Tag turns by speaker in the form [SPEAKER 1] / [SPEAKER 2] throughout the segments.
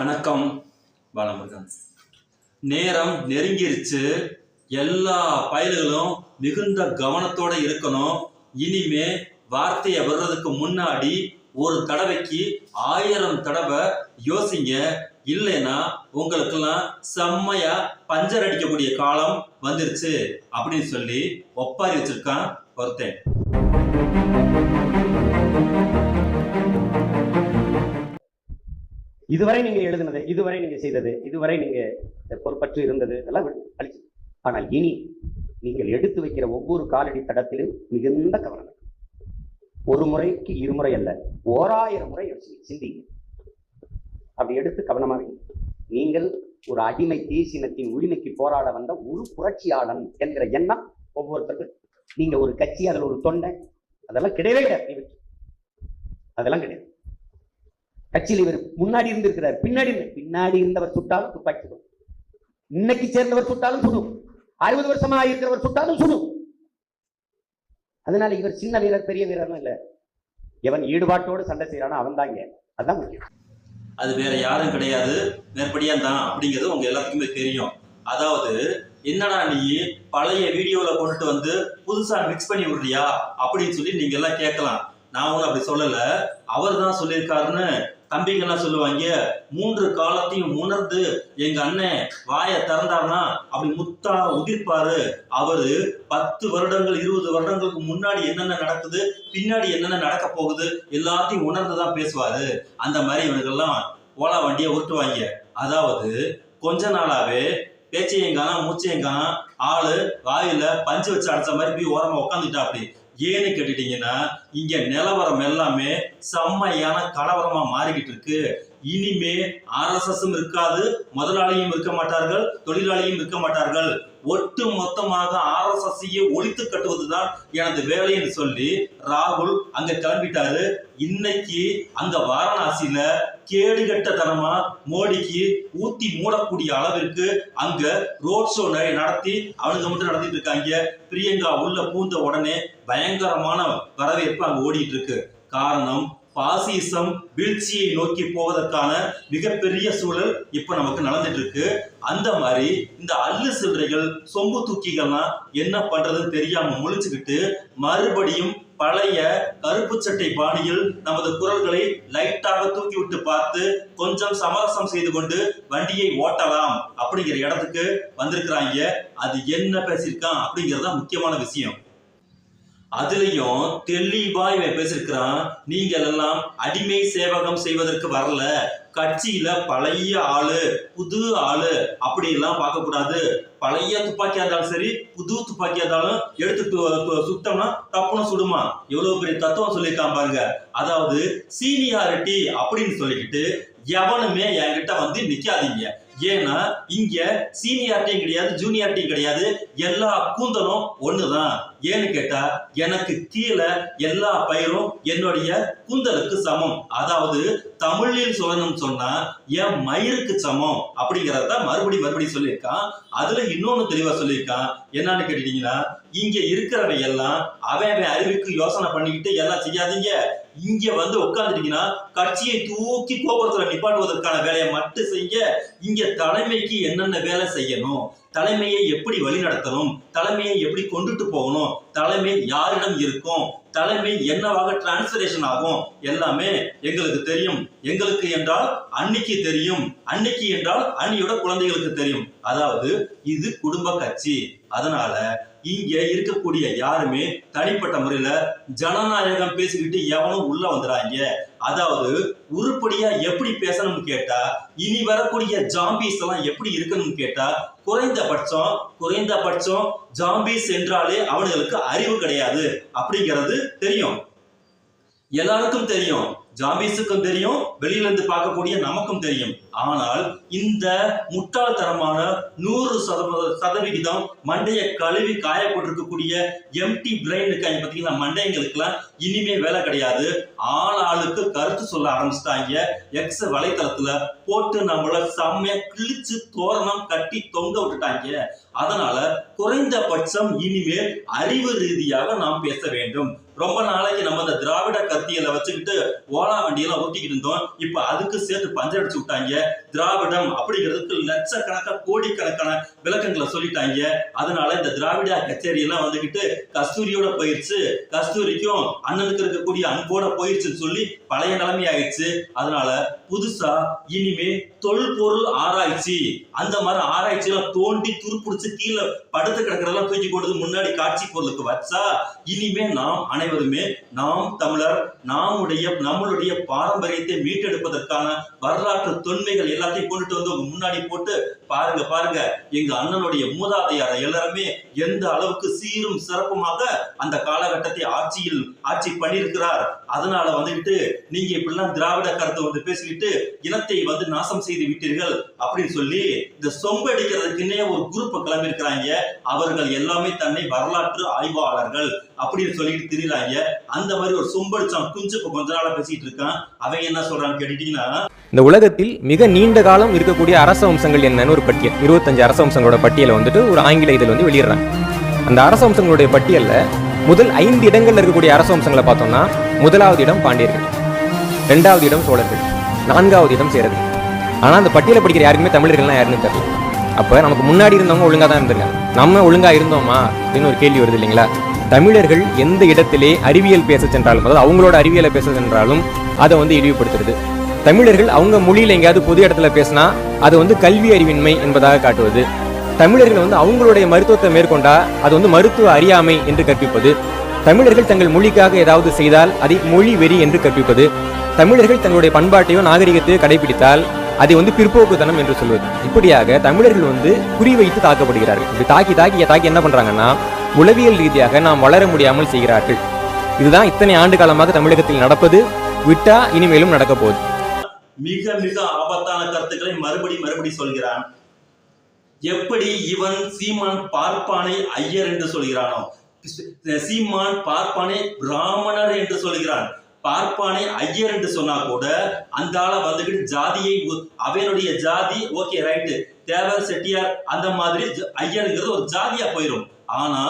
[SPEAKER 1] வணக்கம் பாலமுருகன். நேரம் நெருங்கிருச்சு. எல்லா பயல்களும் மிகுந்த கவனத்தோட இருக்கணும். இனிமே வார்த்தையை வர்றதுக்கு முன்னாடி ஒரு தடவைக்கு ஆயிரம் தடவை யோசிங்க. இல்லைன்னா உங்களுக்கெல்லாம் செம்மையா பஞ்சர் அடிக்கக்கூடிய காலம் வந்துருச்சு. அப்படின்னு சொல்லி ஒப்பாரி வச்சிருக்கான் ஒருத்தன்.
[SPEAKER 2] இதுவரை நீங்க எழுதினது இதுவரை நீங்க செய்தது இதுவரை நீங்க பொறுப்பற்று இருந்தது இதெல்லாம் அழிச்சு ஆனால் இனி நீங்கள் எடுத்து வைக்கிற ஒவ்வொரு காலடி தடத்திலும் மிகுந்த கவனம் ஒரு முறைக்கு இருமுறை அல்ல ஓராயிரம் முறை யோசிங்க சிந்திங்க. அப்படி எடுத்து கவனமாக நீங்கள் ஒரு அடிமை தேசினத்தின் உரிமைக்கு போராட வந்த ஒரு புரட்சியாளன் என்கிற எண்ணம் ஒவ்வொருத்தருக்கும் நீங்க ஒரு கட்சி அதில் ஒரு தொண்டை அதெல்லாம் கிடையவே கிடையாது அதெல்லாம் கிடையாது. கட்சியில் இவர் முன்னாடி இருந்திருக்கிறார். பின்னாடி பின்னாடி இருந்தவர் சுட்டாலும் துப்பாக்கி சுடும் இன்னைக்கு சேர்ந்தவர் சுட்டாலும் சுடும் அறுபது வருஷமா இருக்கிறவர் சுட்டாலும் சுடும் அதனால இவர் சின்ன வீரர் பெரிய வீரர்லாம் இல்ல. எவன் ஈடுபாட்டோடு சண்டை செய்யறானோ அவன் தாங்க அதான் முக்கியம்.
[SPEAKER 1] அது வேற யாரும் கிடையாது. மேற்படியா தான் அப்படிங்கிறது உங்க எல்லாத்துக்குமே தெரியும். அதாவது என்னடா நீ பழைய வீடியோல கொண்டுட்டு வந்து புதுசா மிக்ஸ் பண்ணி விடுறியா? அப்படின்னு சொல்லி நீங்க எல்லாம் கேட்கலாம். நான் ஒன்றும் அப்படி சொல்லல. அவர் தான் சொல்லியிருக்காருன்னு தம்பிங்கெல்லாம் சொல்லுவாங்க மூன்று காலத்தையும் உணர்ந்து எங்க அண்ணன் வாயை திறந்தார்னா அப்படி முத்தா உதிர்ப்பாரு. அவரு பத்து வருடங்கள் இருபது வருடங்களுக்கு முன்னாடி என்னென்ன நடக்குது பின்னாடி என்னென்ன நடக்க போகுது எல்லாத்தையும் உணர்ந்துதான் பேசுவாரு. அந்த மாதிரி இவனுக்கெல்லாம் ஓலா வண்டியை உருட்டுவாங்க. அதாவது கொஞ்ச நாளாவே பேச்சையும் காணோம் மூச்சையும் ஆளு வாயில பஞ்சு வச்சு அடைச்ச மாதிரி போய் ஓரமா உட்காந்துட்டா அப்படி ஏன்னு கேட்டுட்டீங்கன்னா இங்க நிலவரம் எல்லாமே செம்மையான கலவரமா மாறிக்கிட்டு இருக்கு. இனிமே ஆர்எஸ்எஸும் இருக்காது முதலாளியும் இருக்க மாட்டார்கள் தொழிலாளியும் இருக்க மாட்டார்கள். ஒட்டு மொத்தமாக ஆர்எஸ்எஸ்ஐயை ஒழித்து கட்டுவதுதான் எனது வேலைன்னு சொல்லி ராகுல் அங்க கிளம்பிட்டாரு. இன்னைக்கு அங்க வாரணாசியில கேடுகட்டத்தனமா மோடிக்கு ஊத்தி மூடக்கூடிய அளவிற்கு அங்க ரோட் ஷோ நடத்தி அவனுங்க மட்டும் நடத்திட்டு இருக்காங்க. பிரியங்கா உள்ள பூந்த உடனே பயங்கரமான வரவேற்பு அங்க ஓடிட்டு இருக்கு. காரணம் பாசிசம் வீழ்ச்சியை நோக்கி போவதற்கான மிகப்பெரிய சூழல் இப்போ நமக்கு நடந்துட்டு இருக்கு அந்த மாதிரி இந்த அள்ளு சில்லறைகள் சொம்பு தூக்கிகள்லாம் என்ன பண்றதுன்னு தெரியாம முழிச்சுக்கிட்டு மறுபடியும் பழைய கருப்பு சட்டை பாணியில் நமது குரல்களை லைட்டாக தூக்கி விட்டு பார்த்து கொஞ்சம் சமரசம் செய்து கொண்டு வண்டியை ஓட்டலாம் அப்படிங்கிற இடத்துக்கு வந்திருக்கிறாங்க. அது என்ன பேசியிருக்கான் அப்படிங்கிறது தான் முக்கியமான விஷயம். அதுலயும் தெளிவா இவன் பேசியிருக்கிறான் நீங்கள் எல்லாம் அடிமை சேவகம் செய்வதற்கு வரல. கட்சியில பழைய ஆளு புது ஆளு அப்படி எல்லாம் பார்க்க கூடாது பழைய துப்பாக்கியா இருந்தாலும் சரி புது துப்பாக்கியா இருந்தாலும் எடுத்து சுத்தம்னா சுட்டோம்னா தப்புன்னு சுடுமா? எவ்வளவு பெரிய தத்துவம் சொல்லியிருக்கான் பாருங்க. அதாவது சீனியாரிட்டி அப்படின்னு சொல்லிக்கிட்டு எவனுமே என்கிட்ட வந்து நிக்காதீங்க. ஏன்னா இங்க சீனியாரிட்டியும் கிடையாது ஜூனியாரிட்டியும் கிடையாது. எல்லா கூந்தலும் ஒண்ணுதான். ஏன்னு கேட்டா எனக்கு கீழே எல்லா பயிரும் என்னுடைய கூந்தலுக்கு சமம். அதாவது தமிழில் சொல்லணும்னு சொன்னா என் மயிருக்கு சமம் அப்படிங்கறத மறுபடி மறுபடி சொல்லியிருக்கான். அதுல இன்னொன்னு தெளிவா சொல்லியிருக்கான். என்னன்னு கேட்டீங்கன்னா இங்க இருக்கிறவை எல்லாம் அவன் அவன் அறிவுக்கு யோசனை பண்ணிக்கிட்டு எல்லாம் செய்யாதீங்க. இங்க வந்து உட்கார்ந்துட்டீங்கன்னா கட்சியை தூக்கி கோபுரத்துல நிப்பாட்டுவதற்கான வேலையை மட்டும் செய்ய இங்க தலைமைக்கு என்னென்ன வேலை செய்யணும்? தலைமையை எப்படி வழிநடத்தணும்? தலைமையை எப்படி கொண்டுட்டு போகணும்? தலைமை யாரிடம் இருக்கும்? தலைமை என்னவாக டிரான்ஸ்பரேஷன் ஆகும்? எல்லாமே எங்களுக்கு தெரியும். எங்களுக்கு என்றால் அன்னைக்கு தெரியும். அன்னைக்கு என்றால் அன்னியோட குழந்தைகளுக்கு தெரியும். அதாவது இது குடும்ப கட்சி. அதனால இங்க இருக்கக்கூடிய யாருமே தனிப்பட்ட முறையில ஜனநாயகம் பேசிக்கிட்டு எவனும் உள்ள வந்துடாங்க அதாவது உருப்படியா எப்படி பேசணும்னு கேட்டா இனி வரக்கூடிய ஜாம்பீஸ் எல்லாம் எப்படி இருக்கணும்னு கேட்டா குறைந்தபட்சம் குறைந்தபட்சம் ஜாம்பிஸ் என்றாலே அவனுங்களுக்கு அறிவு கிடையாது. அப்படிங்கிறது தெரியும். எல்லாருக்கும் தெரியும். ஜாம்பீஸுக்கும் தெரியும் வெளியில இருந்து பார்க்கக்கூடிய நமக்கும் தெரியும். ஆனால் இந்த முட்டாள்தனமான நூறு சதவிகிதம் மண்டைய கழுவி காயப்பட்டிருக்கக்கூடிய எம்டி பிரெயின் இருக்காங்க பார்த்தீங்கன்னா மண்டைங்களுக்கெல்லாம் இனிமே வேலை கிடையாது. ஆள் ஆளுக்கு கருத்து சொல்ல ஆரம்பிச்சிட்டாங்க. எக்ஸ் வலைத்தளத்துல போட்டு நம்மள செம்மையா கிழிச்சு தோரணம் கட்டி தொங்க விட்டுட்டாங்க. அதனால குறைந்தபட்சம் இனிமேல் அறிவு ரீதியாக நாம் பேச வேண்டும். ரொம்ப நாளைக்கு நம்ம இந்த திராவிட கத்தியில வச்சுக்கிட்டு ஓலா வண்டியெல்லாம் ஓட்டிக்கிட்டு இருந்தோம். இப்ப அதுக்கு சேர்த்து பஞ்சர் அடிச்சு விட்டாங்க. திராவிடம் அப்படிங்கிறதுக்கு லட்சக்கணக்கா கோடிக்கணக்கான விளக்கங்களை சொல்லிட்டாங்க. அதனால இந்த திராவிட கச்சேரி எல்லாம் வந்துகிட்டு கஸ்தூரியோட போயிருச்சு. கஸ்தூரிக்கும் அண்ணனுக்கு இருக்கக்கூடிய அன்போட போயிருச்சுன்னு சொல்லி பழைய நிலைமை ஆயிடுச்சு அதனால புதுசா இனிமே தொல்பொருள் ஆராய்ச்சி. அந்த மாதிரி ஆராய்ச்சி எல்லாம் தோண்டி துருப்பிடிச்சு கீழே படுத்து கிடக்கிறதெல்லாம் தூக்கி கொண்டு முன்னாடி காட்சி பொருளுக்கு வச்சா இனிமே நாம் அனைவருமே நாம் தமிழர் நாமுடைய நம்மளுடைய பாரம்பரியத்தை மீட்டெடுப்பதற்கான வரலாற்று தொன்மைகள் எல்லாத்தையும் கொண்டுட்டு வந்து முன்னாடி போட்டு பாருங்க பாருங்க. எங்க அண்ணனுடைய மூதாதையார எல்லாருமே எந்த அளவுக்கு சீரும் சிறப்புமாக அந்த காலகட்டத்தை ஆட்சியில் ஆட்சி பண்ணியிருக்கிறார். அதனால வந்துகிட்டு நீங்க இப்படிலாம் திராவிட கருத்தை வந்து பேசிக்கிட்டு இனத்தை வந்து நாசம் செய்து விட்டீர்கள் அப்படின்னு சொல்லி இந்த சொம்பு அடிக்கிறதுக்குன்னே ஒரு குரூப் கிளம்பி இருக்கிறாங்க அவர்கள் எல்லாமே தன்னை வரலாற்று ஆய்வாளர்கள் அப்படின்னு சொல்லிட்டு திரிறாங்க அந்த மாதிரி ஒரு சொம்படிச்சான் குஞ்சு இப்ப கொஞ்ச நாளா பேசிட்டு இருக்கான். அவன் என்ன சொல்றான்னு கேட்டுட்டீங்கன்னா
[SPEAKER 3] இந்த உலகத்தில் மிக நீண்ட காலம் இருக்கக்கூடிய அரச வம்சங்கள் என்னன்னு ஒரு பட்டியல். இருபத்தஞ்சு அரச வம்சங்களோட பட்டியலை வந்துட்டு ஒரு ஆங்கில இதில் வந்து வெளியிடுறாங்க. அந்த அரச வம்சங்களுடைய பட்டியலில் முதல் ஐந்து இடங்கள்ல இருக்கக்கூடிய அரச வம்சங்களை பார்த்தோம்னா முதலாவது இடம் பாண்டியர்கள் ரெண்டாவது இடம் சோழர்கள் நான்காவது இடம் சேரர்கள். ஆனால் அந்த பட்டியலை படிக்கிற யாருக்குமே தமிழர்கள்லாம் யாருன்னு தெரியல. அப்போ நமக்கு முன்னாடி இருந்தவங்க ஒழுங்காக தான் இருந்திருக்காங்க. நம்ம ஒழுங்காக இருந்தோமா? அப்படின்னு ஒரு கேள்வி வருது இல்லைங்களா? தமிழர்கள் எந்த இடத்திலே அறிவியல் பேச சென்றாலும் அதாவது அவங்களோட அறிவியலை பேச சென்றாலும் அதை வந்து இழிவுபடுத்துறது. தமிழர்கள் அவங்க மொழியில் எங்கேயாவது பொது இடத்துல பேசினா அது வந்து கல்வி அறிவின்மை என்பதாக காட்டுவது. தமிழர்கள் வந்து அவங்களுடைய மருத்துவத்தை மேற்கொண்டா அது வந்து மருத்துவ அறியாமை என்று கற்பிப்பது. தமிழர்கள் தங்கள் மொழிக்காக ஏதாவது செய்தால் அதை மொழி வெறி என்று கற்பிப்பது. தமிழர்கள் தங்களுடைய பண்பாட்டையோ நாகரிகத்தையோ கடைபிடித்தால் அதை வந்து பிற்போக்குத்தனம் என்று சொல்வது. இப்படியாக தமிழர்கள் வந்து குறிவைத்து தாக்கப்படுகிறார்கள். இப்படி தாக்கி தாக்கி தாக்கி என்ன பண்றாங்கன்னா உளவியல் ரீதியாக நாம் வளர முடியாமல் செய்கிறார்கள். இதுதான் இத்தனை ஆண்டு காலமாக தமிழகத்தில் நடப்பது. விட்டா இனிமேலும் நடக்க போகுது
[SPEAKER 1] மிக மிக ஆபத்தான கருத்துக்களை மறுபடி மறுபடி சொல்கிறான். எப்படி இவன் சீமான் பார்ப்பானை ஐயர் என்று சொல்கிறானோ? சீமான் பார்ப்பானை பிராமணர் என்று சொல்கிறான். பார்ப்பானை ஐயர் என்று சொன்னா கூட அந்த ஆளை வந்துக்கிட்டு ஜாதியை அவனுடைய ஜாதி ஓகே ரைட்டு தேவர் செட்டியார் அந்த மாதிரி ஐயருங்கிறது ஒரு ஜாதியா போயிடும் ஆனா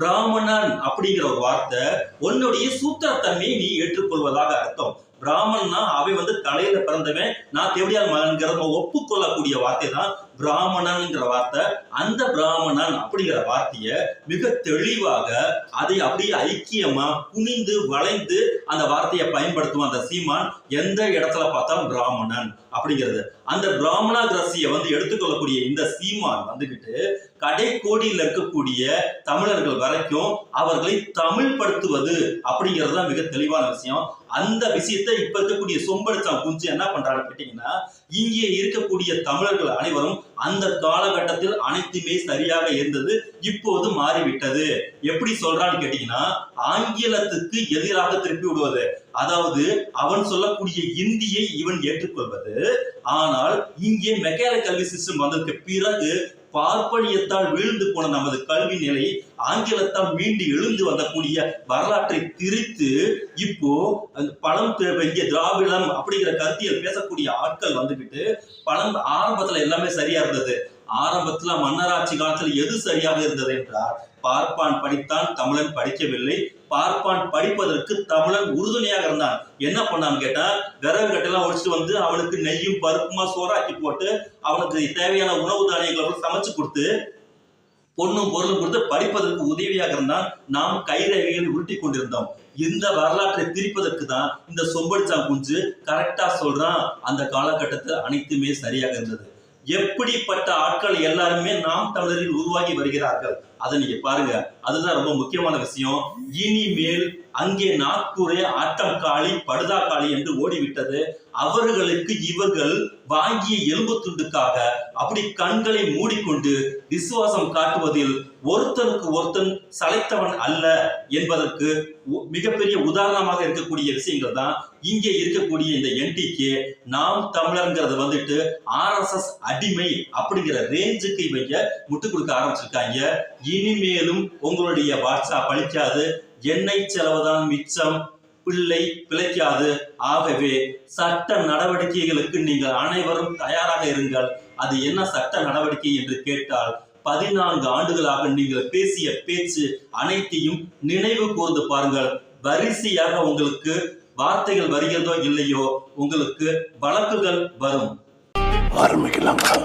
[SPEAKER 1] பிராமணன் அப்படிங்கிற ஒரு வார்த்தை உன்னுடைய சூத்திரத்தன்மையை நீ ஏற்றுக்கொள்வதாக அர்த்தம். பிராமணன்னா அவன் வந்து தலையில பிறந்தவன். நான் தேவடியார் மகன்கிறத ஒப்புக்கொள்ளக்கூடிய வார்த்தை தான் பிராமணன்ங்கிற வார்த்தை. அந்த பிராமணன் அப்படிங்கிற வார்த்தைய மிக தெளிவாக அதை அப்படியே ஐக்கியமா குனிந்து வளைந்து அந்த வார்த்தையை பயன்படுத்துவான் அந்த சீமான் எந்த இடத்துல பார்த்தாலும் பிராமணன் அப்படிங்கிறது. அந்த பிராமணாகிரசிய வந்து எடுத்துக்கொள்ளக்கூடிய இந்த சீமான் வந்துகிட்டு கடைக்கோடியில் இருக்கக்கூடிய தமிழர்கள் வரைக்கும் அவர்களை தமிழ்படுத்துவது அப்படிங்கிறது தான் மிக தெளிவான விஷயம். அந்த விஷயத்தை இப்ப இருக்கக்கூடிய சொம்படிச்சான் குஞ்சு என்ன பண்றான்னு கேட்டீங்கன்னா இங்கே இருக்கக்கூடிய தமிழர்கள் அனைவரும் அந்த காலகட்டத்தில் அனைத்துமே சரியாக இருந்தது இப்போது மாறிவிட்டது. எப்படி சொல்றான்னு கேட்டீங்கன்னா ஆங்கிலத்துக்கு எதிராக திருப்பி விடுவது. அதாவது அவன் சொல்லக்கூடிய இந்தியை இவன் ஏற்றுக்கொள்வது. ஆனால் இங்கே மெக்கானிக் கல்வி சிஸ்டம் வந்ததுக்கு பிறகு பார்ப்பனியத்தால் வீழ்ந்து போன நமது கல்வி நிலை ஆங்கிலத்தால் மீண்டு எழுந்து வந்தக்கூடிய வரலாற்றை திரித்து இப்போ பழம் தி- திராவிடம் அப்படிங்கிற கருத்தியல் பேசக்கூடிய ஆட்கள் வந்துகிட்டு பழம் ஆரம்பத்துல எல்லாமே சரியா இருந்தது. ஆரம்பத்துல மன்னராட்சி காலத்துல எது சரியாக இருந்தது என்றால் பார்ப்பான் படித்தான் தமிழன் படிக்கவில்லை. பார்ப்பான் படிப்பதற்கு தமிழன் உறுதுணையாக இருந்தான். என்ன பண்ணான்னு கேட்டா விறகு கட்டெல்லாம் ஒழிச்சு வந்து அவனுக்கு நெய்யும் பருப்புமா சோறாக்கி போட்டு அவனுக்கு தேவையான உணவு தானியங்களை கூட சமைச்சு கொடுத்து பொண்ணும் பொருளும் கொடுத்து படிப்பதற்கு உதவியாக இருந்தான். நாம் கைரேகைகளை உருட்டி கொண்டிருந்தோம். இந்த வரலாற்றை திரிப்பதற்கு தான் இந்த சொம்படிச்சா குஞ்சு கரெக்டா சொல்றான். அந்த காலகட்டத்தில் அனைத்துமே சரியாக இருந்தது. எப்படிப்பட்ட ஆட்கள் எல்லாருமே நாம் தமிழரில் உருவாகி வருகிறார்கள்? அதை நீங்க பாருங்க. அதுதான் ரொம்ப முக்கியமான விஷயம். இனிமேல் அங்கே நாக்கூரே ஆட்டம் காளி படுதா காளி என்று ஓடிவிட்டது. அவர்களுக்கு இவர்கள் வாங்கிய எலும்பு துண்டுக்காக அப்படி கண்களை மூடிக்கொண்டு விசுவாசம் காட்டுவதில் ஒருத்தனுக்கு ஒருத்தன் சளைத்தவன் அல்ல என்பதற்கு மிகப்பெரிய உதாரணமாக இருக்கக்கூடிய விஷயங்கள் தான் இங்கே இருக்கக்கூடிய இந்த என்டிகே நாம் தமிழர்ங்கிறது வந்துட்டு ஆர்எஸ்எஸ் அடிமை அப்படிங்கிற ரேஞ்சுக்கு இவங்க முட்டு கொடுக்க ஆரம்பிச்சிருக்காங்க. இனிமேலும் உங்களுடைய வாட்ஸ்அப் பழிக்காது. எண்ணெய் செலவுதான் மிச்சம். பிள்ளை பிழைக்காது. ஆகவே சட்ட நடவடிக்கைகளுக்கு நீங்கள் அனைவரும் தயாராக இருங்கள். அது என்ன சட்ட நடவடிக்கை என்று கேட்டால் பதினான்கு ஆண்டுகளாக நீங்கள் பேசிய பேச்சு அனைத்தையும் நினைவு கூர்ந்து பாருங்கள். வரிசையாக உங்களுக்கு வார்த்தைகள் வருகிறதோ இல்லையோ உங்களுக்கு வழக்குகள் வரும்.
[SPEAKER 4] ஆரம்பிக்கலாங்களா